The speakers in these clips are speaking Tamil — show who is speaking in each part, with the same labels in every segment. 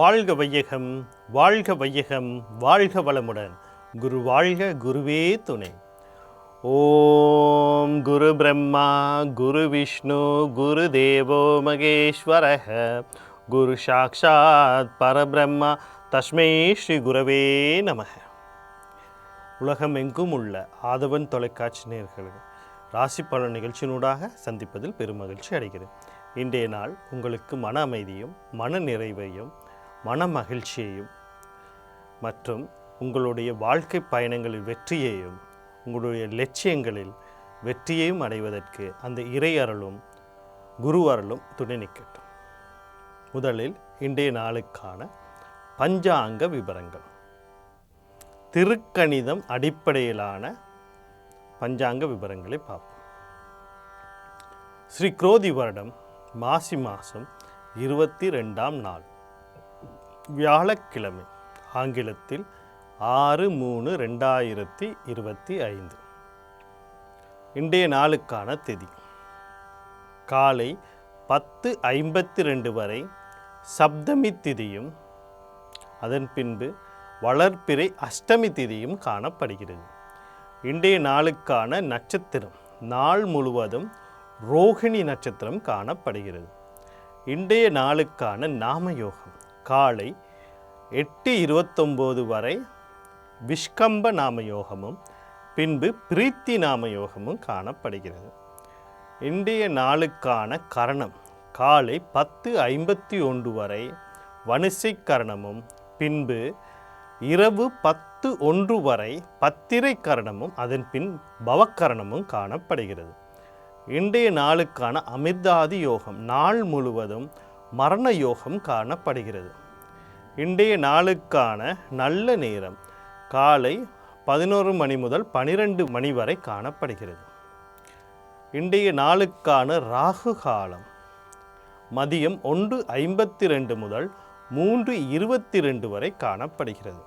Speaker 1: வாழ்க வையகம் வாழ்க வையகம் வாழ்க வளமுடன். குரு வாழ்க குருவே துணை. ஓம் குரு பிரம்மா குரு விஷ்ணு குரு தேவோ மகேஸ்வரः குரு சாக்ஷாத் பரபிரம்மா தஸ்மை ஸ்ரீ குரவே நமக. உலகம் எங்கும் உள்ள ஆதவன் தொலைக்காட்சி நேயர்களுக்கு ராசி பலன் நிகழ்ச்சியினூடாக சந்திப்பதில் பெருமகிழ்ச்சி அடைகிறேன். இன்றைய நாள் உங்களுக்கு மன அமைதியும் மன நிறைவையும் மன மகிழ்ச்சியையும் மற்றும் உங்களுடைய வாழ்க்கை பயணங்களில் வெற்றியையும் உங்களுடைய லட்சியங்களில் வெற்றியையும் அடைவதற்கு அந்த இறை அருளும் குரு அருளும் துணை நிற்கட்டும். முதலில் இன்றைய நாளுக்கான பஞ்சாங்க விவரங்கள் திருக்கணிதம் அடிப்படையிலான பஞ்சாங்க விவரங்களை பார்ப்போம். ஸ்ரீ குரோதி வருடம் மாசி மாதம் இருபத்தி ரெண்டாம் நாள். வியாழக்கிழமை ஆங்கிலத்தில் ஆறு மூணு ரெண்டாயிரத்தி இருபத்தி ஐந்து. இன்றைய நாளுக்கான திதி காலை பத்து ஐம்பத்தி ரெண்டு வரை சப்தமி திதியும் அதன் பின்பு வளர்ப்பிறை அஷ்டமி திதியும் காணப்படுகிறது. இன்றைய நாளுக்கான நட்சத்திரம் நாள் முழுவதும் ரோகிணி நட்சத்திரம் காணப்படுகிறது. இன்றைய நாளுக்கான நாமயோகம் காலை எட்டு இருபத்தொம்போது வரை விஷ்கம்ப நாம யோகமும் பின்பு பிரீத்தி நாம யோகமும் காணப்படுகிறது. இன்றைய நாளுக்கான கரணம் காலை பத்து ஐம்பத்தி ஒன்று வரை வணிசை கரணமும் பின்பு இரவு பத்து ஒன்று வரை பத்திரை கரணமும் அதன் பின் பவக்கரணமும் காணப்படுகிறது. இன்றைய நாளுக்கான அமிர்தாதி யோகம் நாள் முழுவதும் மரண யோகம் காணப்படுகிறது. இன்றைய நாளுக்கான நல்ல நேரம் காலை பதினோரு மணி முதல் பனிரெண்டு மணி வரை காணப்படுகிறது. இன்றைய நாளுக்கான ராகு காலம் மதியம் ஒன்று ஐம்பத்தி ரெண்டு முதல் மூன்று இருபத்தி ரெண்டு வரை காணப்படுகிறது.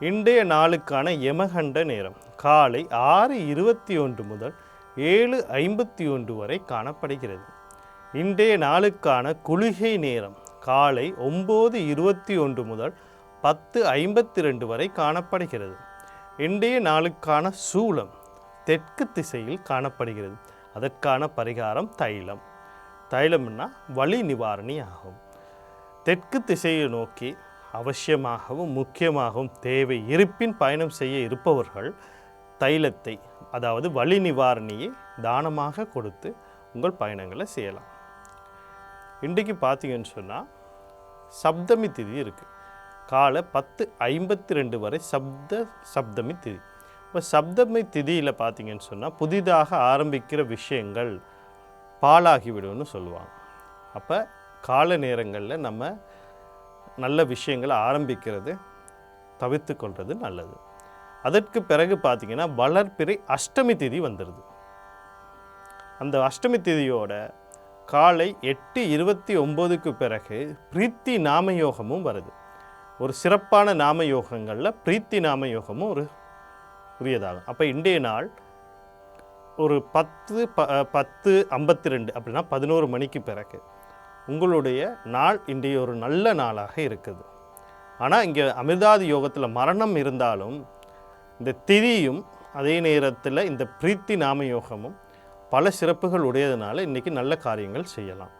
Speaker 1: இன்றைய நாளுக்கான யமகண்ட நேரம் காலை ஆறு இருபத்தி ஒன்று முதல் ஏழு ஐம்பத்தி ஒன்று வரை காணப்படுகிறது. இன்றைய நாளுக்கான குளிகை நேரம் காலை ஒம்பது இருபத்தி ஒன்று முதல் பத்து ஐம்பத்தி ரெண்டு வரை காணப்படுகிறது. இன்றைய நாளுக்கான சூலம் தெற்கு திசையில் காணப்படுகிறது. அதற்கான பரிகாரம் தைலம். தைலம்னா வலி நிவாரணி ஆகும் தெற்கு திசையை நோக்கி அவசியமாகவும் முக்கியமாகவும் தேவை இருப்பின் பயணம் செய்ய இருப்பவர்கள் தைலத்தை அதாவது வலி நிவாரணியை தானமாக கொடுத்து உங்கள் பயணங்களை செய்யலாம். இன்றைக்கு பார்த்தீங்கன்னு சொன்னால் சப்தமி திதி இருக்குது காலை பத்து ஐம்பத்தி ரெண்டு வரை சப்த சப்தமி திதி. இப்போ சப்தமி திதியில் பார்த்தீங்கன்னு சொன்னால் புதிதாக ஆரம்பிக்கிற விஷயங்கள் பாழாகிவிடும்னு சொல்லுவாங்க. அப்போ கால நேரங்களில் நம்ம நல்ல விஷயங்களை ஆரம்பிக்கிறது தவிர்த்து கொள்வது நல்லது. அதற்கு பிறகு பார்த்திங்கன்னா வளர்ப்பிறை அஷ்டமி திதி வந்துடுது அந்த அஷ்டமி திதியோட காலை எட்டு இருபத்தி ஒம்போதுக்கு பிறகு பிரீத்தி நாமயோகமும் வருது. ஒரு சிறப்பான நாமயோகங்களில் பிரீத்தி நாமயோகமும் ஒரு உரியதாகும். அப்போ இன்றைய நாள் ஒரு பத்து ப பத்து ஐம்பத்தி ரெண்டு அப்படின்னா பதினோரு மணிக்கு பிறகு உங்களுடைய நாள் இன்றைய ஒரு நல்ல நாளாக இருக்குது. ஆனால் இங்கே அமிர்தாதி யோகத்தில் மரணம் இருந்தாலும் இந்த திதியும் அதே நேரத்தில் இந்த பிரீத்தி நாம யோகமும் பல சிறப்புகள் உடையதுனால இன்றைக்கி நல்ல காரியங்கள் செய்யலாம்.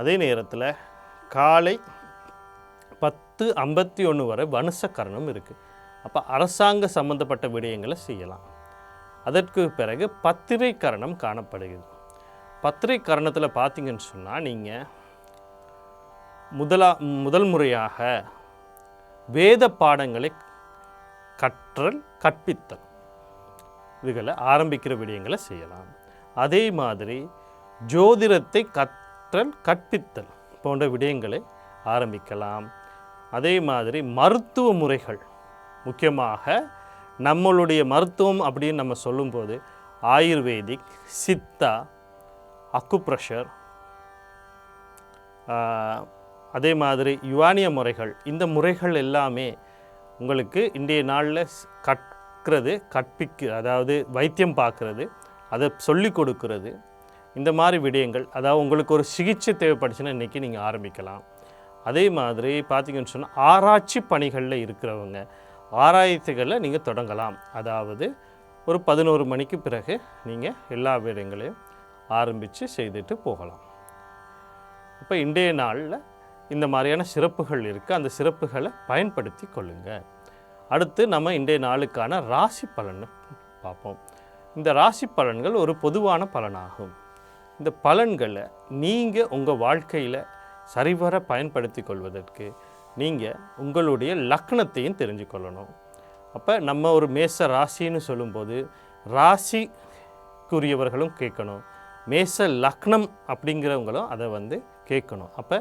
Speaker 1: அதே நேரத்தில் காலை பத்து ஐம்பத்தி ஒன்று வரை வனுசக்கரணம் இருக்குது அப்போ அரசாங்க சம்பந்தப்பட்ட விடயங்களை செய்யலாம். அதற்கு பிறகு பத்திரை கரணம் காணப்படுகிறது. பத்திரை கரணத்தில் பார்த்தீங்கன்னு சொன்னால் நீங்கள் முதலா முதல் முறையாக வேத பாடங்களை கற்றல் கற்பித்தல் இதுகளை ஆரம்பிக்கிற விடயங்களை செய்யலாம். அதே மாதிரி ஜோதிடத்தை கற்றல் கற்பித்தல் போன்ற விடயங்களை ஆரம்பிக்கலாம். அதே மாதிரி மருத்துவ முறைகள். முக்கியமாக நம்மளுடைய மருத்துவம் அப்படின்னு நம்ம சொல்லும்போது ஆயுர்வேதிக் சித்தா அக்குப்ரெஷர் அதே மாதிரி யுவானிய முறைகள். இந்த முறைகள் எல்லாமே உங்களுக்கு இன்றைய நாளில் கற்கிறது கற்பிக்க அதாவது வைத்தியம் பார்க்குறது. அதை சொல்லி கொடுக்கறது. இந்த மாதிரி விடயங்கள் அதாவது உங்களுக்கு ஒரு சிகிச்சை தேவைப்படுச்சுன்னா இன்றைக்கி நீங்கள் ஆரம்பிக்கலாம். அதே மாதிரி பார்த்தீங்கன்னு சொன்னால் ஆராய்ச்சி பணிகளில் இருக்கிறவங்க ஆராய்ச்சிகளை நீங்கள் தொடங்கலாம். அதாவது ஒரு பதினோரு மணிக்கு பிறகு நீங்கள் எல்லா விடயங்களையும் ஆரம்பித்து செய்துட்டு போகலாம். இப்போ இன்றைய நாளில் இந்த மாதிரியான சிறப்புகள் இருக்குது அந்த சிறப்புகளை பயன்படுத்தி கொள்ளுங்கள் அடுத்து நம்ம இன்றைய நாளுக்கான ராசி பலனை பார்ப்போம். இந்த ராசி பலன்கள் ஒரு பொதுவான பலனாகும். இந்த பலன்களை நீங்கள் உங்கள் வாழ்க்கையில் சரிவர பயன்படுத்தி கொள்வதற்கு நீங்கள் உங்களுடைய லக்னத்தையும் தெரிஞ்சு கொள்ளணும் அப்போ நம்ம ஒரு மேச ராசின்னு சொல்லும்போது ராசிக்குரியவர்களும் கேட்கணும். மேச லக்னம் அப்படிங்கிறவங்களும் அதை வந்து கேட்கணும். அப்போ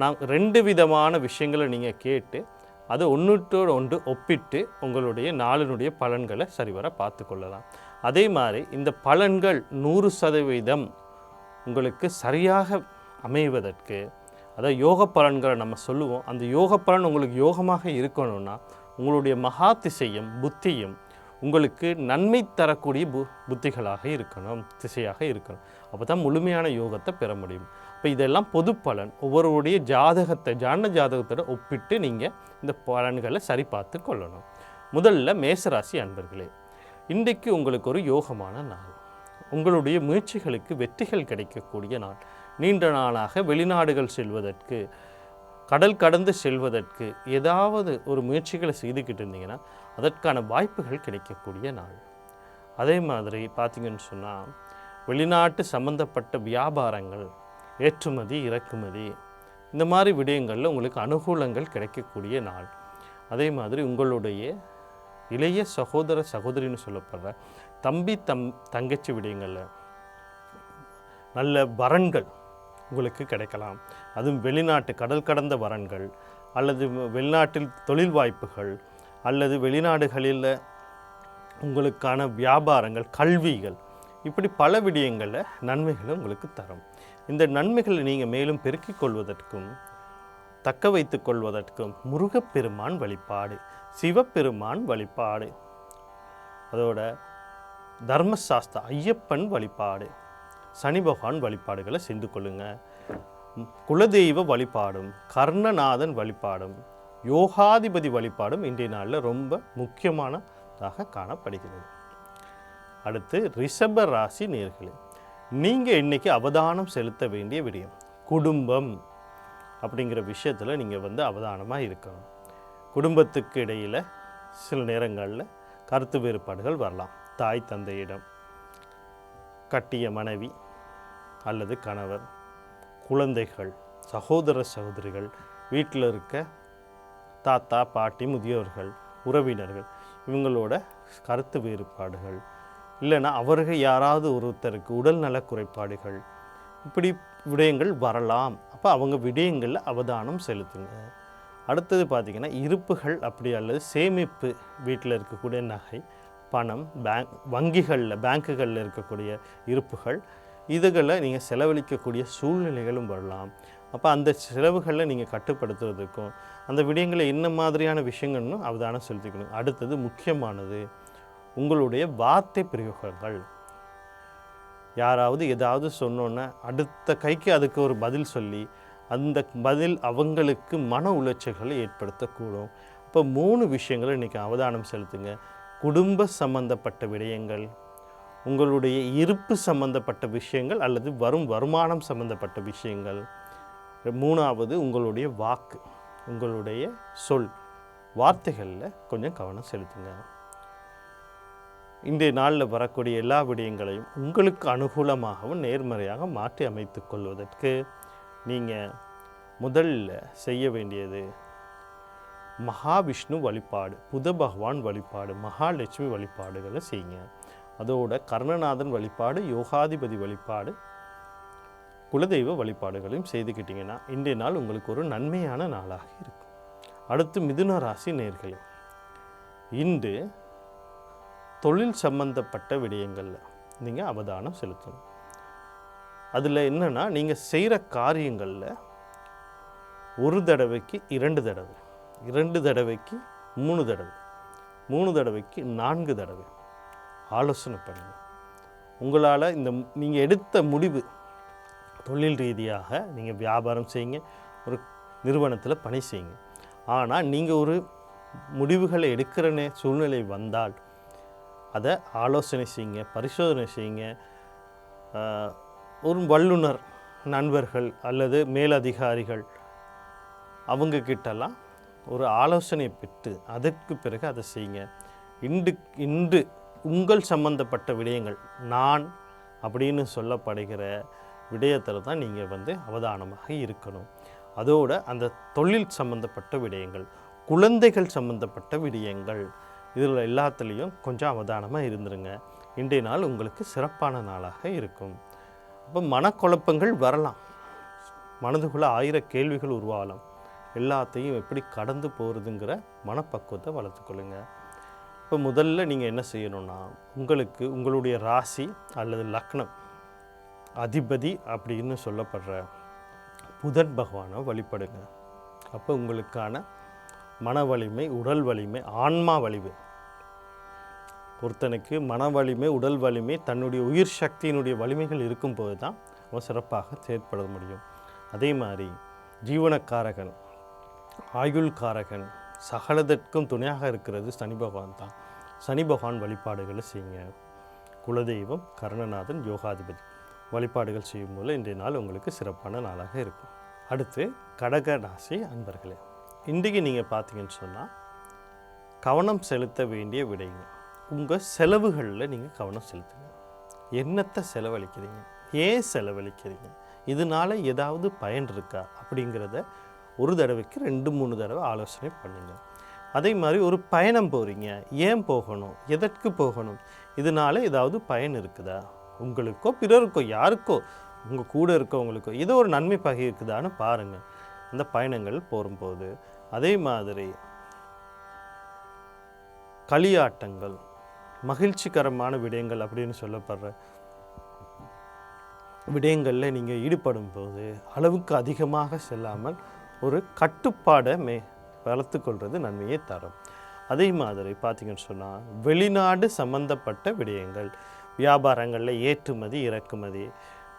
Speaker 1: நான் ரெண்டு விதமான விஷயங்களை நீங்கள் கேட்டு அதை ஒன்றுட்டோடு ஒன்று ஒப்பிட்டு உங்களுடைய நாளினுடைய பலன்களை சரிவர பார்த்து கொள்ளலாம். அதே மாதிரி இந்த பலன்கள் நூறு சதவீதம் உங்களுக்கு சரியாக அமைவதற்கு அதாவது யோக பலன்களை நம்ம சொல்லுவோம். அந்த யோக பலன் உங்களுக்கு யோகமாக இருக்கணும்னா உங்களுடைய மகா திசையும் புத்தியும் உங்களுக்கு நன்மை தரக்கூடிய பு புத்திகளாக இருக்கணும் திசையாக இருக்கணும். அப்போ தான் முழுமையான யோகத்தை பெற முடியும். இப்போ இதெல்லாம் பொது பலன். ஒவ்வொருவருடைய ஜாதகத்தை ஜான ஜாதகத்தோட ஒப்பிட்டு நீங்கள் இந்த பலன்களை சரி பார்த்து கொள்ளணும். முதல்ல மேசராசி அன்பர்களே இன்றைக்கு உங்களுக்கு ஒரு யோகமான நாள். உங்களுடைய முயற்சிகளுக்கு வெற்றிகள் கிடைக்கக்கூடிய நாள். நீண்ட நாளாக வெளிநாடுகள் செல்வதற்கு கடல் கடந்து செல்வதற்கு ஏதாவது ஒரு முயற்சிகளை செய்துக்கிட்டு இருந்தீங்கன்னா அதற்கான வாய்ப்புகள் கிடைக்கக்கூடிய நாள். அதே மாதிரி பார்த்திங்கன்னு சொன்னால் வெளிநாட்டு சம்பந்தப்பட்ட வியாபாரங்கள் ஏற்றுமதி இறக்குமதி இந்த மாதிரி விடயங்களில் உங்களுக்கு அனுகூலங்கள் கிடைக்கக்கூடிய நாள். அதே மாதிரி உங்களுடைய இளைய சகோதர சகோதரின்னு சொல்லப்படுற தம்பி தம் தங்கச்சி விடயங்களில் நல்ல வரன்கள் உங்களுக்கு கிடைக்கலாம். அதுவும் வெளிநாட்டு கடல் கடந்த வரன்கள் அல்லது வெளிநாட்டில் தொழில் வாய்ப்புகள் அல்லது வெளிநாடுகளில் உங்களுக்கான வியாபாரங்கள் கல்விகள் இப்படி பல விடயங்களில் நன்மைகளை உங்களுக்கு தரும். இந்த நன்மைகளை நீங்கள் மேலும் பெருக்கிக் கொள்வதற்கும் தக்க வைத்து கொள்வதற்கும் முருகப்பெருமான் வழிபாடு. சிவபெருமான் வழிபாடு. அதோட தர்மசாஸ்திர ஐயப்பன் வழிபாடு. சனி பகவான் வழிபாடுகளை செஞ்சு கொள்ளுங்கள் குலதெய்வ வழிபாடும் கர்ணநாதன் வழிபாடும் யோகாதிபதி வழிபாடும் இன்றைய நாளில் ரொம்ப முக்கியமானதாக காணப்படுகிறது. அடுத்து ரிஷப ராசி நேர்களே நீங்கள் இன்றைக்கி அவதானம் செலுத்த வேண்டிய விடயம் குடும்பம் அப்படிங்கிற விஷயத்தில் நீங்கள் வந்து அவதானமாக இருக்கணும். குடும்பத்துக்கு இடையில் சில நேரங்களில் கருத்து வேறுபாடுகள் வரலாம். தாய் தந்தையிடம் கட்டிய மனைவி அல்லது கணவர் குழந்தைகள் சகோதர சகோதரிகள் வீட்டில் இருக்க தாத்தா பாட்டி முதியோர்கள் உறவினர்கள் இவங்களோட கருத்து வேறுபாடுகள். இல்லைன்னா அவர்கள் யாராவது ஒருத்தருக்கு உடல்நல குறைபாடுகள் இப்படி விடயங்கள் வரலாம். அப்போ அவங்க விடயங்களில் அவதானம் செலுத்துங்க. அடுத்தது பார்த்திங்கன்னா இருப்புகள் அப்படி அல்லது சேமிப்பு வீட்டில் இருக்கக்கூடிய நகை பணம் பேங்க் வங்கிகளில் பேங்க்குகளில் இருக்கக்கூடிய இருப்புகள் இதுகளை நீங்கள் செலவழிக்கக்கூடிய சூழ்நிலைகளும் வரலாம். அப்போ அந்த செலவுகளை நீங்கள் கட்டுப்படுத்துறதுக்கும் அந்த விடயங்களை என்ன மாதிரியான விஷயங்கள்னு அவதானம் செலுத்திக்கணும். அடுத்தது முக்கியமானது உங்களுடைய வார்த்தை பிரயோகங்கள். யாராவது ஏதாவது சொன்னோன்னே அடுத்த கைக்கு அதுக்கு ஒரு பதில் சொல்லி அந்த பதில் அவங்களுக்கு மன உளைச்சல்களை ஏற்படுத்தக்கூடும். இப்போ மூணு விஷயங்களை இன்றைக்கி அவதானம் செலுத்துங்க. குடும்ப சம்பந்தப்பட்ட விடயங்கள் உங்களுடைய இருப்பு சம்பந்தப்பட்ட விஷயங்கள் அல்லது வரும் வருமானம் சம்பந்தப்பட்ட விஷயங்கள். மூணாவது உங்களுடைய வாக்கு உங்களுடைய சொல் வார்த்தைகளில் கொஞ்சம் கவனம் செலுத்துங்க. இன்றைய நாளில் வரக்கூடிய எல்லா விடயங்களையும் உங்களுக்கு அனுகூலமாகவும் நேர்மறையாக மாற்றி அமைத்து கொள்வதற்கு நீங்கள் முதல்ல செய்ய வேண்டியது மகாவிஷ்ணு வழிபாடு புத பகவான் வழிபாடு மகாலட்சுமி வழிபாடுகளை செய்யுங்க. அதோட கர்ணநாதன் வழிபாடு யோகாதிபதி வழிபாடு குலதெய்வ வழிபாடுகளையும் செய்துக்கிட்டிங்கன்னா இன்றைய நாள் உங்களுக்கு ஒரு நன்மையான நாளாக இருக்கும். அடுத்து மிதுன ராசி நேர்களே இன்று தொழில் சம்பந்தப்பட்ட விடயங்களில் நீங்கள் அவதானம் செலுத்தணும். அதில் என்னென்னா நீங்கள் செய்கிற காரியங்களில் ஒரு தடவைக்கு இரண்டு தடவை இரண்டு தடவைக்கு மூணு தடவை மூணு தடவைக்கு நான்கு தடவை ஆலோசனை பண்ணுங்கள் உங்களால் இந்த நீங்கள் எடுத்த முடிவு தொழில் ரீதியாக நீங்கள் வியாபாரம் செய்யுங்க ஒரு நிறுவனத்தில் பணி செய்யுங்க. ஆனால் நீங்கள் ஒரு முடிவுகளை எடுக்கிற சூழ்நிலை வந்தால் அதை ஆலோசனை செய்யுங்க பரிசோதனை செய்யுங்க ஒரு வல்லுனர் நண்பர்கள் அல்லது மேலதிகாரிகள் அவங்க கிட்டலாம் ஒரு ஆலோசனை பெற்று அதற்கு பிறகு அதை செய்யுங்க. இன்று இன்று உங்கள் சம்பந்தப்பட்ட விடயங்கள் நான் அப்படின்னு சொல்லப்படுகிற விடயத்தில் தான் நீங்கள் வந்து அவதானமாக இருக்கணும். அதோடு அந்த தொழில் சம்பந்தப்பட்ட விடயங்கள் குழந்தைகள் சம்பந்தப்பட்ட விடயங்கள் இதில் எல்லாத்துலேயும் கொஞ்சம் அவதானமாக இருந்துருங்க. இன்றைய நாள் உங்களுக்கு சிறப்பான நாளாக இருக்கும். அப்போ மனக்குழப்பங்கள் வரலாம். மனதுக்குள்ளே ஆயிரம் கேள்விகள் உருவாகலாம். எல்லாத்தையும் எப்படி கடந்து போகிறதுங்கிற மனப்பக்குவத்தை வளர்த்துக்கொள்ளுங்க இப்போ முதல்ல நீங்கள் என்ன செய்யணும்னா உங்களுக்கு உங்களுடைய ராசி அல்லது லக்னம் அதிபதி அப்படின்னு சொல்லப்படுற புதன் பகவானை வழிபடுங்க. அப்போ உங்களுக்கான மன வலிமை உடல் வலிமை ஆன்மா வலிமை ஒருத்தனுக்கு மன வலிமை உடல் வலிமை தன்னுடைய உயிர் சக்தியினுடைய வலிமைகள் இருக்கும்போது தான் அவன் சிறப்பாக செயற்பட முடியும். அதே மாதிரி ஜீவனக்காரகன் ஆயுள்காரகன் சகலதற்கும் துணையாக இருக்கிறது சனி பகவான் தான். சனி பகவான் வழிபாடுகளை செய்யுங்க. குலதெய்வம் கருணநாதன் யோகாதிபதி வழிபாடுகள் செய்யும்போது இன்றைய நாள் உங்களுக்கு சிறப்பான நாளாக இருக்கும். அடுத்து கடக ராசி அன்பர்களே இன்றைக்கு நீங்கள் பார்த்தீங்கன்னு சொன்னால் கவனம் செலுத்த வேண்டிய விடைகள் உங்கள் செலவுகளில் நீங்கள் கவனம் செலுத்துங்க. என்னத்தை செலவழிக்கிறீங்க? ஏன் செலவழிக்கிறீங்க? இதனால ஏதாவது பயன் இருக்கா? அப்படிங்கிறத ஒரு தடவைக்கு ரெண்டு மூணு தடவை ஆலோசனை பண்ணுங்கள் அதே மாதிரி ஒரு பயணம் போகிறீங்க ஏன் போகணும்? எதற்கு போகணும்? இதனால ஏதாவது பயன் இருக்குதா? உங்களுக்கோ பிறருக்கோ யாருக்கோ உங்கள் கூட இருக்கவங்களுக்கோ ஏதோ ஒரு நன்மை பகை இருக்குதான்னு பாருங்கள் அந்த பயணங்கள் போகும்போது அதே மாதிரி களியாட்டங்கள். மகிழ்ச்சிகரமான விடயங்கள் அப்படின்னு சொல்லப்படுற விடயங்களில் நீங்கள் ஈடுபடும் போது அளவுக்கு அதிகமாக செல்லாமல் ஒரு கட்டுப்பாடை மே வளர்த்துக்கொள்வது நன்மையை தரும். அதே மாதிரி பார்த்தீங்கன்னு சொன்னால் வெளிநாடு சம்பந்தப்பட்ட விடயங்கள் வியாபாரங்களில் ஏற்றுமதி இறக்குமதி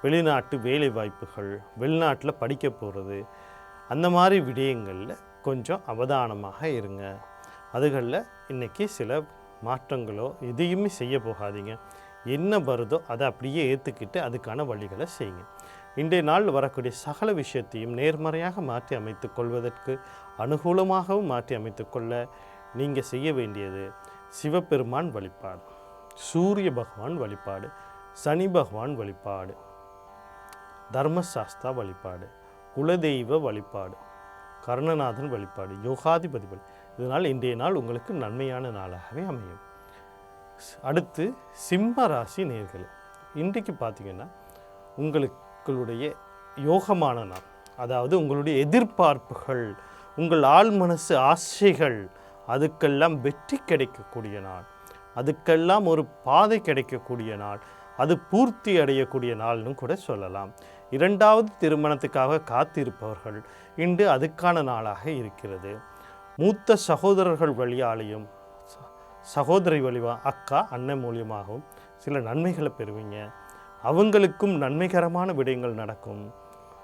Speaker 1: வெளிநாட்டு வேலை வாய்ப்புகள் வெளிநாட்டில் படிக்க போகிறது அந்த மாதிரி விடயங்களில் கொஞ்சம் அவதானமாக இருங்க. அதுகளில் இன்றைக்கி சில மாற்றங்களோ எதையுமே செய்ய போகாதீங்க. என்ன வருதோ அதை அப்படியே ஏற்றுக்கிட்டு அதுக்கான வழிகளை செய்யுங்க. இன்றைய நாள் வரக்கூடிய சகல விஷயத்தையும் நேர்மறையாக மாற்றி அமைத்துக் கொள்வதற்கு அனுகூலமாகவும் மாற்றி அமைத்துக்கொள்ள நீங்கள் செய்ய வேண்டியது சிவபெருமான் வழிபாடு சூரிய பகவான் வழிபாடு சனி பகவான் வழிபாடு தர்மசாஸ்தா வழிபாடு குலதெய்வ வழிபாடு கருணநாதன் வழிபாடு யோகாதிபதி வழி இதனால் இன்றைய நாள் உங்களுக்கு நன்மையான நாளாகவே அமையும். அடுத்து சிம்ம ராசி நேர்கள் இன்றைக்கு பார்த்தீங்கன்னா உங்களுக்களுடைய யோகமான நாள் அதாவது உங்களுடைய எதிர்பார்ப்புகள் உங்கள் ஆள் மனசு ஆசைகள் அதுக்கெல்லாம் வெற்றி கிடைக்கக்கூடிய நாள் அதுக்கெல்லாம் ஒரு பாதை கிடைக்கக்கூடிய நாள் அது பூர்த்தி அடையக்கூடிய நாள்னு கூட சொல்லலாம். இரண்டாவது திருமணத்துக்காக காத்திருப்பவர்கள் இன்று அதுக்கான நாளாக இருக்கிறது. மூத்த சகோதரர்கள் வழியாலையும் சகோதரி வழிவா அக்கா அண்ணன் மூலியமாகவும் சில நன்மைகளை பெறுவீங்க. அவங்களுக்கும் நன்மைகரமான விடயங்கள் நடக்கும்.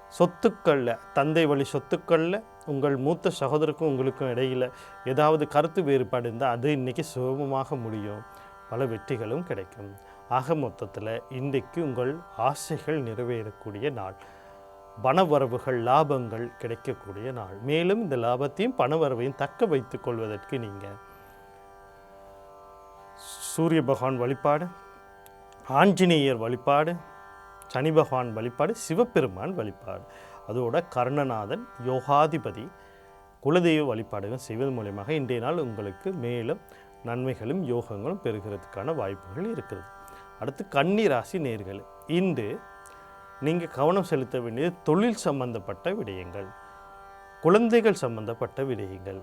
Speaker 1: சொத்துக்களில் தந்தை வழி சொத்துக்களில் உங்கள் மூத்த சகோதரருக்கும் உங்களுக்கும் இடையில் ஏதாவது கருத்து வேறுபாடு இருந்தால் அது இன்றைக்கி சுலபமாக முடியும். பல வெற்றிகளும் கிடைக்கும். ஆக மொத்தத்தில் இன்றைக்கு உங்கள் ஆசைகள் நிறைவேறக்கூடிய நாள். பணவரவுகள் லாபங்கள் கிடைக்கக்கூடிய நாள். மேலும் இந்த லாபத்தையும் பணவரவையும் தக்க வைத்துக் கொள்வதற்கு நீங்கள் சூரிய பகவான் வழிபாடு ஆஞ்சநேயர் வழிபாடு சனி பகவான் வழிபாடு சிவபெருமான் வழிபாடு. அதோட கர்ணநாதன் யோகாதிபதி குலதெய்வ வழிபாடுகள் செய்வதன் மூலயமாக இன்றைய நாள் உங்களுக்கு மேலும் நன்மைகளும் யோகங்களும் பெறுகிறதுக்கான வாய்ப்புகள் இருக்கிறது. அடுத்து கன்னி ராசி நேர்கள் இன்று நீங்கள் கவனம் செலுத்த வேண்டியது தொழில் சம்பந்தப்பட்ட விடயங்கள் குழந்தைகள் சம்பந்தப்பட்ட விடயங்கள்.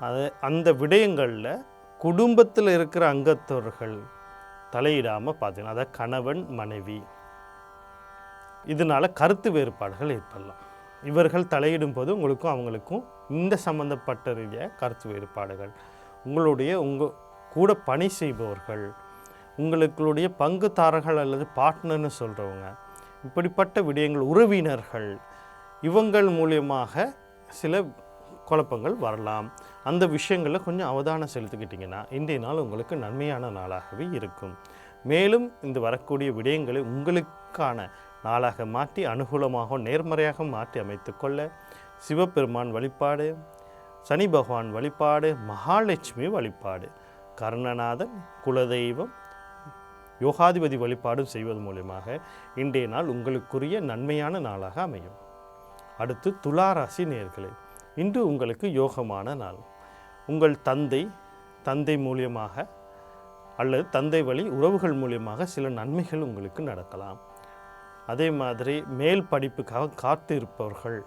Speaker 1: அது அந்த விடயங்களில் குடும்பத்தில் இருக்கிற அங்கத்தவர்கள் தலையிடாமல் பார்த்தீங்கன்னா அதாவது கணவன் மனைவி இதனால் கருத்து வேறுபாடுகள் ஏற்படலாம். இவர்கள் தலையிடும் போது உங்களுக்கும் அவங்களுக்கும் இந்த சம்மந்தப்பட்ட ரீதியாக கருத்து வேறுபாடுகள். உங்களுடைய உங்கள் கூட பணி செய்பவர்கள் உங்களுக்களுடைய பங்குதாரர்கள் அல்லது பார்ட்னர்னு சொல்கிறவங்க இப்படிப்பட்ட விடயங்கள் உறவினர்கள் இவங்கள் மூலியமாக சில குழப்பங்கள் வரலாம். அந்த விஷயங்களில் கொஞ்சம் அவதானம் செலுத்திக்கிட்டிங்கன்னா இன்றைய நாள் உங்களுக்கு நன்மையான நாளாகவே இருக்கும். மேலும் இந்த வரக்கூடிய விடயங்களை உங்களுக்கான நாளாக மாற்றி அனுகூலமாக நேர்மறையாக மாற்றி அமைத்துக்கொள்ள சிவபெருமான் வழிபாடு சனி பகவான் வழிபாடு மகாலட்சுமி வழிபாடு கர்ணநாதன் குலதெய்வம் யோகாதிபதி வழிபாடு செய்வது மூலியமாக இன்றைய நாள் உங்களுக்குரிய நன்மையான நாளாக அமையும். அடுத்து துளாராசி நேர்களே இன்று உங்களுக்கு யோகமான நாள். உங்கள் தந்தை தந்தை மூலியமாக அல்லது தந்தை வழி உறவுகள் மூலியமாக சில நன்மைகள் உங்களுக்கு நடக்கலாம். அதே மாதிரி மேல் படிப்புக்காக காத்து இருப்பவர்கள்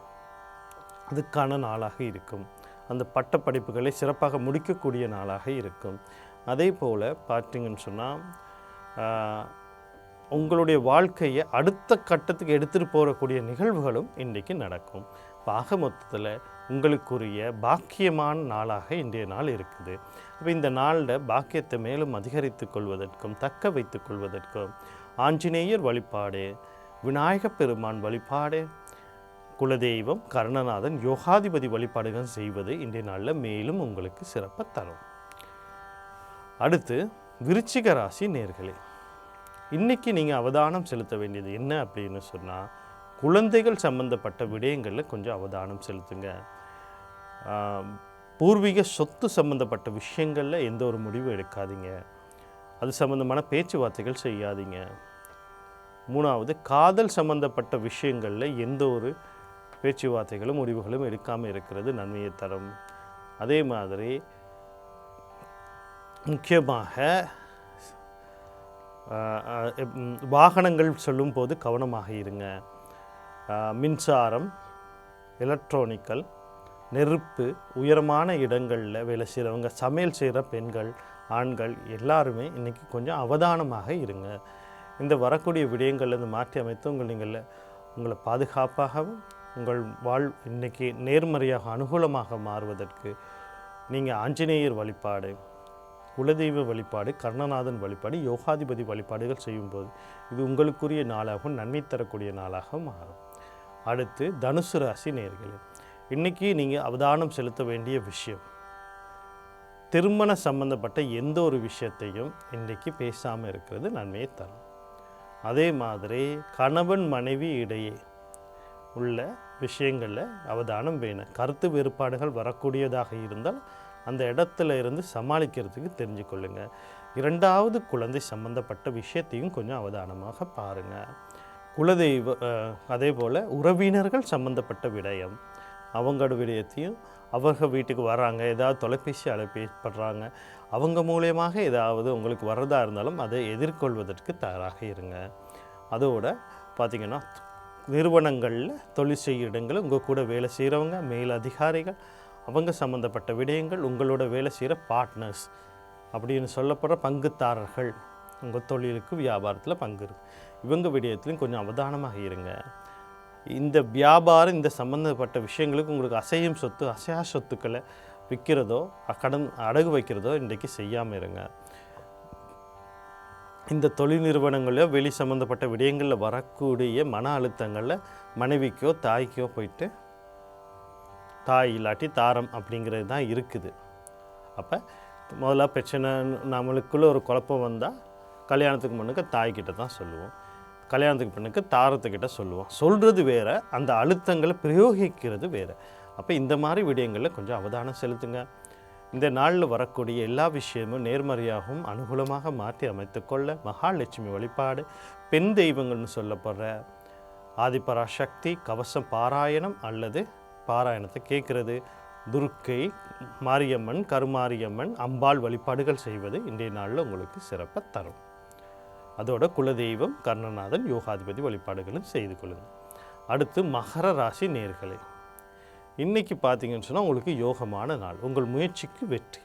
Speaker 1: அதுக்கான நாளாக இருக்கும். அந்த பட்ட படிப்புகளை சிறப்பாக முடிக்கக்கூடிய நாளாக இருக்கும். அதே போல் பார்த்தீங்கன்னு சொன்னால் உங்களுடைய வாழ்க்கையை அடுத்த கட்டத்துக்கு எடுத்துகிட்டு போகக்கூடிய நிகழ்வுகளும் இன்றைக்கு நடக்கும். ஆக மொத்தத்தில் உங்களுக்குரிய பாக்கியமான நாளாக இன்றைய நாள் இருக்குது. அப்போ இந்த நாளில் பாக்கியத்தை மேலும் அதிகரித்து கொள்வதற்கும் தக்க வைத்து கொள்வதற்கும் ஆஞ்சநேயர் வழிபாடு விநாயகப் பெருமான் வழிபாடு குலதெய்வம் கருணநாதன் யோகாதிபதி வழிபாடுகள் செய்வது இன்றைய நாளில் மேலும் உங்களுக்கு சிறப்பை தரும். அடுத்து விருச்சிக ராசி நேர்களே. இன்றைக்கி நீங்கள் அவதானம் செலுத்த வேண்டியது என்ன அப்படின்னு சொன்னால் குழந்தைகள் சம்பந்தப்பட்ட விடயங்களில் கொஞ்சம் அவதானம் செலுத்துங்க. பூர்வீக சொத்து சம்பந்தப்பட்ட விஷயங்களில் எந்த ஒரு முடிவும் எடுக்காதீங்க. அது சம்பந்தமான பேச்சுவார்த்தைகள் செய்யாதீங்க. மூணாவது காதல் சம்பந்தப்பட்ட விஷயங்களில் எந்த ஒரு பேச்சுவார்த்தைகளும் முடிவுகளும் எடுக்காமல் இருக்கிறது நன்மையை தரும். அதே மாதிரி முக்கியமாக வாகனங்கள் சொல்லும் போது கவனமாக இருங்க. மின்சாரம் எலக்ட்ரானிக்கல் நெருப்பு உயரமான இடங்களில் வேலை செய்கிறவங்க சமையல் செய்கிற பெண்கள் ஆண்கள் எல்லாருமே இன்றைக்கி கொஞ்சம் அவதானமாக இருங்க. இந்த வரக்கூடிய விடயங்கள்லேருந்து மாற்றி அமைத்து உங்கள் நீங்கள் உங்களை பாதுகாப்பாகவும் உங்கள் வாழ் இன்னைக்கு நேர்மறையாக அனுகூலமாக மாறுவதற்கு நீங்கள் ஆஞ்சநேயர் வழிபாடு. குலதெய்வ வழிபாடு கர்ணநாதன் வழிபாடு யோகாதிபதி வழிபாடுகள் செய்யும்போது இது உங்களுக்குரிய நாளாகவும் நன்மை தரக்கூடிய நாளாக மாறும். அடுத்து தனுசு ராசி நேர்களே இன்னைக்கு நீங்கள் அவதானம் செலுத்த வேண்டிய விஷயம் திருமண சம்பந்தப்பட்ட எந்த ஒரு விஷயத்தையும் இன்றைக்கி பேசாமல் இருக்கிறது நன்மையை தரும். அதே மாதிரி கணவன் மனைவி இடையே உள்ள விஷயங்களில் அவதானம் வேணும். கருத்து வேறுபாடுகள் வரக்கூடியதாக இருந்தால் அந்த இடத்துல இருந்து சமாளிக்கிறதுக்கு தெரிஞ்சுக்கொள்ளுங்க. இரண்டாவது குழந்தை சம்பந்தப்பட்ட விஷயத்தையும் கொஞ்சம் அவதானமாக பாருங்கள் குலதெய்வ அதே போல் உறவினர்கள் சம்பந்தப்பட்ட விடயம். அவங்களோட விடயத்தையும் அவங்க வீட்டுக்கு வராங்க ஏதாவது தொலைபேசி அழைப்பப்படுறாங்க அவங்க மூலியமாக ஏதாவது உங்களுக்கு வர்றதா இருந்தாலும் அதை எதிர்கொள்வதற்கு தயாராக இருங்க. அதோட பார்த்திங்கன்னா நிறுவனங்களில் தொழில் செய்ய இடங்கள் உங்கள் கூட வேலை செய்கிறவங்க மேல் அதிகாரிகள் அவங்க சம்மந்தப்பட்ட விடயங்கள் உங்களோட வேலை செய்கிற பார்ட்னர்ஸ் அப்படின்னு சொல்லப்படுற பங்குதாரர்கள். உங்கள் தொழிலுக்கு வியாபாரத்தில் பங்கு இருக்கு. இவங்க விடயத்துலையும் கொஞ்சம் அவதானமாக இருங்க. இந்த வியாபாரம் இந்த சம்மந்தப்பட்ட விஷயங்களுக்கு உங்களுக்கு அசையும் சொத்து அசையா சொத்துக்களை விற்கிறதோ கடன் அடகு வைக்கிறதோ இன்றைக்கு செய்யாமல் இருங்க. இந்த தொழில் நிறுவனங்களில் வெளி சம்மந்தப்பட்ட விடயங்களில் வரக்கூடிய மன அழுத்தங்களில் மனைவிக்கோ தாய்க்கோ போயிட்டு தாய் இல்லாட்டி தாரம் அப்படிங்கிறது தான் இருக்குது. அப்போ முதல்ல பிரச்சனை நம்மளுக்குள்ளே ஒரு குழப்பம் வந்தால் கல்யாணத்துக்கு முன்னுக்கு தாய்கிட்ட தான் சொல்லுவோம். கல்யாணத்துக்கு பின்னுக்கு தாரத்துக்கிட்ட சொல்லுவோம். சொல்கிறது வேறு அந்த அழுத்தங்களை பிரயோகிக்கிறது வேறு. அப்போ இந்த மாதிரி விடயங்களில் கொஞ்சம் அவதானம் செலுத்துங்க. இந்த நாளில் வரக்கூடிய எல்லா விஷயமும் நேர்மறையாகவும் அனுகூலமாக மாற்றி அமைத்துக்கொள்ள மகாலட்சுமி வழிபாடு பெண் தெய்வங்கள்னு சொல்லப்படுற ஆதிபராசக்தி கவசம் பாராயணம் அல்லது பாராயணத்தை கேட்குறது. துர்க்கை மாரியம்மன் கருமாரியம்மன் அம்பாள் வழிபாடுகள் செய்வது இன்றைய நாளில் உங்களுக்கு சிறப்பை தரும். அதோட குலதெய்வம் கர்ணநாதன் யோகாதிபதி வழிபாடுகளும் செய்து கொள்ளுங்கள். அடுத்து மகர ராசி நேர்களே இன்னைக்கு பார்த்தீங்கன்னு சொன்னால் உங்களுக்கு யோகமான நாள். உங்கள் முயற்சிக்கு வெற்றி.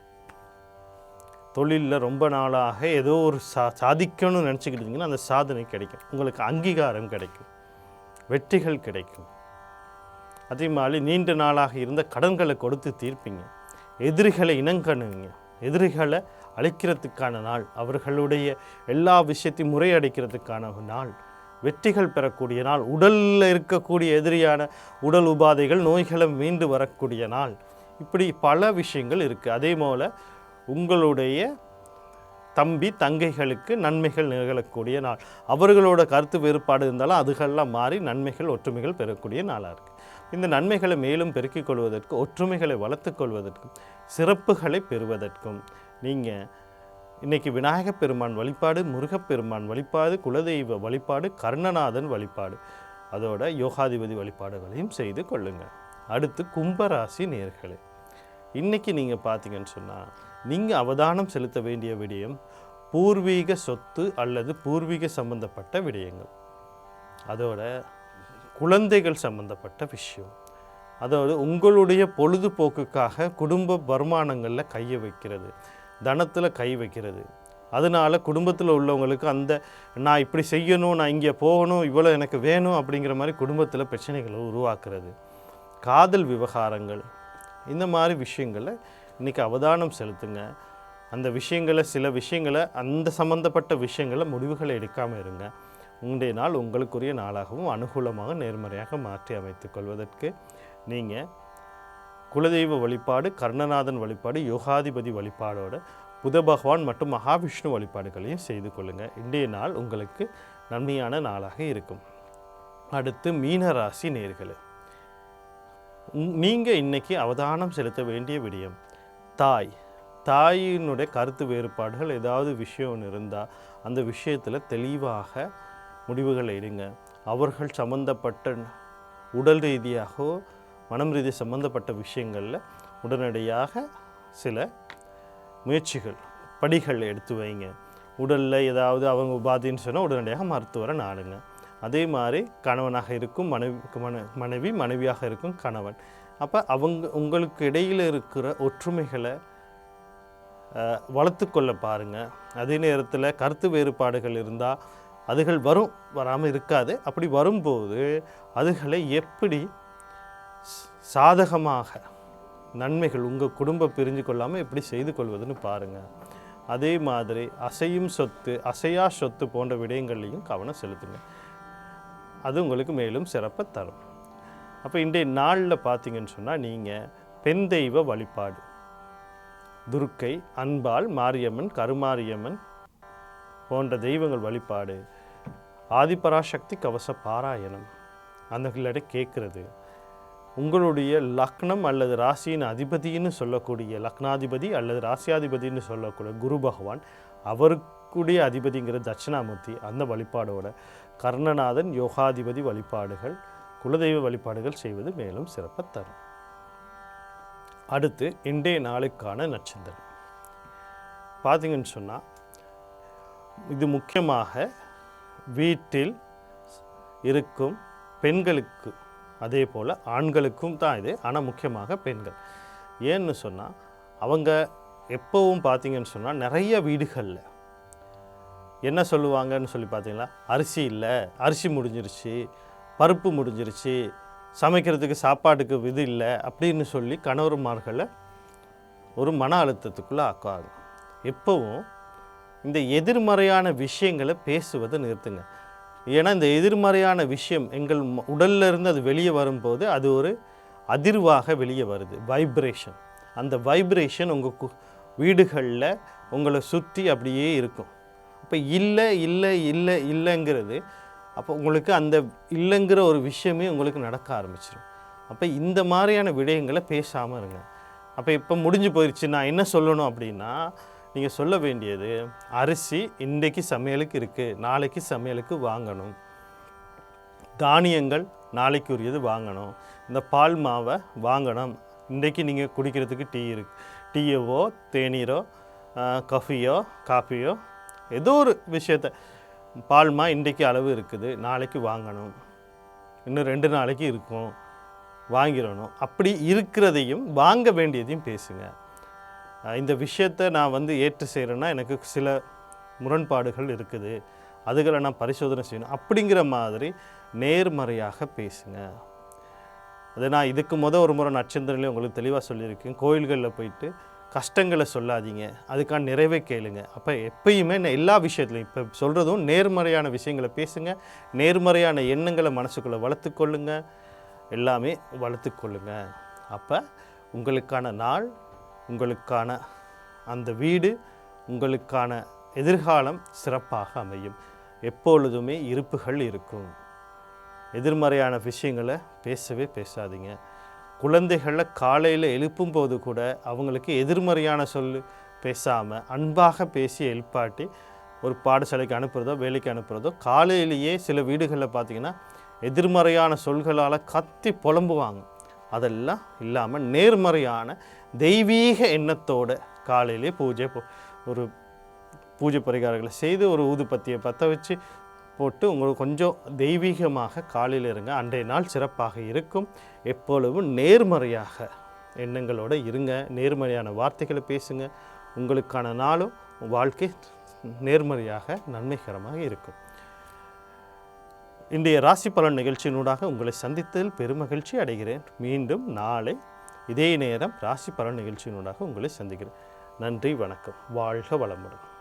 Speaker 1: தொழிலில் ரொம்ப நாளாக ஏதோ ஒரு சா சாதிக்கணும்னு நினச்சிக்கிட்டு இருந்தீங்கன்னா அந்த சாதனை கிடைக்கும். உங்களுக்கு அங்கீகாரம் கிடைக்கும். வெற்றிகள் கிடைக்கும். அதே மாதிரி நீண்ட நாளாக இருந்த கடன்களை கொடுத்து தீர்ப்பீங்க. எதிரிகளை இனங்கணுங்க எதிரிகளை அழிக்கிறதுக்கான நாள் அவர்களுடைய எல்லா விஷயத்தையும் முறையடைக்கிறதுக்கான நாள். வெற்றிகள் பெறக்கூடிய நாள் உடலில் இருக்கக்கூடிய எதிரியான உடல் உபாதைகள் நோய்களை மீண்டு வரக்கூடிய நாள். இப்படி பல விஷயங்கள் இருக்குது அதே போல் உங்களுடைய தம்பி தங்கைகளுக்கு நன்மைகள் நிகழக்கூடிய நாள். அவர்களோட கருத்து வேறுபாடு இருந்தாலும் அதுகளெலாம் மாறி நன்மைகள் ஒற்றுமைகள் பெறக்கூடிய நாளாக இருக்குது இந்த நன்மைகளை மேலும் பெருக்கிக் கொள்வதற்கு ஒற்றுமைகளை வளர்த்துக் கொள்வதற்கும் சிறப்புகளை பெறுவதற்கும் நீங்கள் இன்றைக்கி விநாயகப் பெருமான் வழிபாடு முருகப்பெருமான் வழிபாடு குலதெய்வ வழிபாடு கர்ணநாதன் வழிபாடு அதோட யோகாதிபதி வழிபாடுகளையும் செய்து கொள்ளுங்கள் அடுத்து கும்பராசி நேர்களே இன்றைக்கி நீங்கள் பார்த்தீங்கன்னு சொன்னால் நீங்கள் அவதானம் செலுத்த வேண்டிய விடயம் பூர்வீக சொத்து அல்லது பூர்வீக சம்பந்தப்பட்ட விடயங்கள். அதோட குழந்தைகள் சம்பந்தப்பட்ட விஷயம். அதாவது உங்களுடைய பொழுதுபோக்குக்காக குடும்ப வருமானங்களில் கையை வைக்கிறது. தனத்தில் கை வைக்கிறது. அதனால குடும்பத்தில் உள்ளவங்களுக்கு அந்த நான் இப்படி செய்யணும் நான் இங்கே போகணும் இவ்வளோ எனக்கு வேணும் அப்படிங்கிற மாதிரி குடும்பத்தில் பிரச்சனைகளை உருவாக்குறது. காதல் விவகாரங்கள். இந்த மாதிரி விஷயங்களை இன்றைக்கி அவதானம் செலுத்துங்க. அந்த விஷயங்களை சில விஷயங்களை அந்த சம்மந்தப்பட்ட விஷயங்களை முடிவுகளை எடுக்காமல் இருங்க. உங்களுடைய நாள் உங்களுக்குரிய நாளாகவும் அனுகூலமாக நேர்மறையாக மாற்றி அமைத்து கொள்வதற்கு நீங்கள் குலதெய்வ வழிபாடு கர்ணநாதன் வழிபாடு யோகாதிபதி வழிபாடோட புத பகவான் மற்றும் மகாவிஷ்ணு வழிபாடுகளையும் செய்து கொள்ளுங்கள் இன்றைய நாள் உங்களுக்கு நன்மையான நாளாக இருக்கும். அடுத்து மீனராசி நேர்களே. நீங்கள் இன்னைக்கு அவதானம் செலுத்த வேண்டிய விடயம். தாய். தாயினுடைய கருத்து வேறுபாடுகள் ஏதாவது விஷயம் ஒன்று இருந்தால் அந்த விஷயத்தில் தெளிவாக முடிவுகளை எடுங்க. அவர்கள் சம்பந்தப்பட்ட உடல் ரீதியாகவோ மனம் ரீதி சம்பந்தப்பட்ட விஷயங்களில் உடனடியாக சில முயற்சிகள் படிகள் எடுத்து வைங்க. உடலில் ஏதாவது அவங்க உபாதின்னு சொன்னால் உடனடியாக மருத்துவரை நாடுங்க. அதே மாதிரி கணவனாக இருக்கும் மனைவி மன மனைவி மனைவியாக இருக்கும் கணவன். அப்போ அவங்க உங்களுக்கு இடையில் இருக்கிற ஒற்றுமைகளை அஹ், வளர்த்துக்கொள்ள பாருங்கள் அதே நேரத்தில் கருத்து வேறுபாடுகள் இருந்தால் அதுகள் வரும் வராமல் இருக்காது. அப்படி வரும்போது அதுகளை எப்படி சாதகமாக நன்மைகள் உங்கள் குடும்பம் பிரிஞ்சு கொள்ளாமல் எப்படி செய்து கொள்வதுன்னு பாருங்கள் அதே மாதிரி அசையும் சொத்து அசையா சொத்து போன்ற விடயங்கள்லையும் கவனம் செலுத்துங்க. அது உங்களுக்கு மேலும் சிறப்பை தரும். அப்போ இன்றைய நாளில் பார்த்தீங்கன்னு சொன்னால் நீங்கள் பெண் தெய்வ வழிபாடு. துர்க்கை அன்பாள் மாரியம்மன் கருமாரியம்மன் போன்ற தெய்வங்கள் வழிபாடு ஆதிபராசக்தி கவச பாராயணம் அந்த கேட்குறது. உங்களுடைய லக்னம் அல்லது ராசியின் அதிபதின்னு சொல்லக்கூடிய லக்னாதிபதி அல்லது ராசியாதிபதின்னு சொல்லக்கூடிய குரு பகவான் அவருக்குடைய அதிபதிங்கிற தட்சிணாமூர்த்தி அந்த வழிபாடோட கர்ணநாதன் யோகாதிபதி வழிபாடுகள் குலதெய்வ வழிபாடுகள் செய்வது மேலும் சிறப்பை தரும். அடுத்து இன்றைய நாளுக்கான நட்சத்திரம். பார்த்தீங்கன்னு சொன்னால் இது முக்கியமாக வீட்டில் இருக்கும் பெண்களுக்கு அதே போல் ஆண்களுக்கும் தான் இது ஆனால் முக்கியமாக பெண்கள். ஏன்னு சொன்னால் அவங்க எப்போவும் பார்த்தீங்கன்னு சொன்னால் நிறைய வீடுகளில் என்ன சொல்லுவாங்கன்னு சொல்லி பார்த்தீங்களா அரிசி இல்லை அரிசி முடிஞ்சிருச்சு பருப்பு முடிஞ்சிருச்சு சமைக்கிறதுக்கு சாப்பாட்டுக்கு இது இல்லை அப்படின்னு சொல்லி கணவர்மார்களை ஒரு மன அழுத்தத்துக்குள்ளே ஆக்குவாங்க. எப்போவும் இந்த எதிர்மறையான விஷயங்களை பேசுவதை நிறுத்துங்க. ஏன்னா இந்த எதிர்மறையான விஷயம் எங்கள் உடல்ல இருந்து அது வெளியே வரும்போது அது ஒரு அதிர்வாக வெளியே வருது. வைப்ரேஷன் அந்த வைப்ரேஷன் உங்கள் வீடுகளில் உங்களை சுற்றி அப்படியே இருக்கும். அப்போ இல்லை இல்லை இல்லை இல்லைங்கிறது அப்போ உங்களுக்கு அந்த இல்லைங்கிற ஒரு விஷயமே உங்களுக்கு நடக்க ஆரம்பிச்சிடும் அப்போ இந்த மாதிரியான விடயங்களை பேசாமல் இருங்க. அப்போ இப்போ முடிஞ்சு போயிடுச்சு நான் என்ன சொல்லணும் அப்படின்னா நீங்கள் சொல்ல வேண்டியது அரிசி இன்றைக்கு சமையலுக்கு இருக்குது நாளைக்கு சமையலுக்கு வாங்கணும். தானியங்கள் நாளைக்கு உரியது வாங்கணும். இந்த பால் மாவை வாங்கணும். இன்றைக்கு நீங்கள் குடிக்கிறதுக்கு டீ இருக்கு டீயவோ தேநீரோ கஃபியோ காஃபியோ ஏதோ ஒரு விஷயத்த பால்மா இன்றைக்கு அளவு இருக்குது நாளைக்கு வாங்கணும். இன்னும் ரெண்டு நாளைக்கு இருக்கும் வாங்கிடணும். அப்படி இருக்கிறதையும் வாங்க வேண்டியதையும் பேசுங்கள் இந்த விஷயத்தை நான் வந்து ஏற்று செய்கிறேன்னா எனக்கு சில முரண்பாடுகள் இருக்குது. அதுகளை நான் பரிசோதனை செய்யணும். அப்படிங்கிற மாதிரி நேர்மறையாக பேசுங்க. அது நான் இதுக்கு முத ஒரு முறை நட்சத்திரங்களே உங்களுக்கு தெளிவாக சொல்லியிருக்கேன். கோயில்களில் போயிட்டு கஷ்டங்களை சொல்லாதீங்க. அதுக்கான நிறைவை கேளுங்க. அப்போ எப்பயுமே நான் எல்லா விஷயத்துலையும் இப்போ சொல்கிறதும் நேர்மறையான விஷயங்களை பேசுங்க. நேர்மறையான எண்ணங்களை மனசுக்குள்ளே வளர்த்துக்கொள்ளுங்க எல்லாமே வளர்த்துக்கொள்ளுங்க அப்போ உங்களுக்கான நாள் உங்களுக்கான அந்த வீடு உங்களுக்கான எதிர்காலம் சிறப்பாக அமையும். எப்பொழுதுமே இருப்புகள் இருக்கும். எதிர்மறையான விஷயங்களை பேசவே பேசாதீங்க. குழந்தைகளை காலையில் எழுப்பும் போது கூட அவங்களுக்கு எதிர்மறையான சொல் பேசாமல் அன்பாக பேசி எழுப்பாட்டி ஒரு பாடசாலைக்கு அனுப்புகிறதோ வேலைக்கு அனுப்புகிறதோ காலையிலேயே சில வீடுகளில் பார்த்தீங்கன்னா எதிர்மறையான சொல்களால் கத்தி புலம்புவாங்க. அதெல்லாம் இல்லாமல் நேர்மறையான தெய்வீக எண்ணத்தோட காலையிலே பூஜை ஒரு பூஜை பரிகாரங்களை செய்து ஒரு ஊதுபத்தியை பற்ற வச்சு போட்டு உங்களுக்கு கொஞ்சம் தெய்வீகமாக காலையில் இருங்க. அன்றைய நாள் சிறப்பாக இருக்கும். எப்பொழுதும் நேர்மறையாக எண்ணங்களோடு இருங்க. நேர்மறையான வார்த்தைகளை பேசுங்க. உங்களுக்கான நாளும் வாழ்க்கை நேர்மறையாக நன்மைகரமாக இருக்கும். இன்றைய ராசி பலன் நிகழ்ச்சியினூடாக உங்களை சந்தித்ததில் பெருமகிழ்ச்சி அடைகிறேன். மீண்டும் நாளை இதே நேரம் ராசி பலன் நிகழ்ச்சியினூடாக உங்களை சந்திக்கிறேன். நன்றி வணக்கம். வாழ்க வளமுடன்.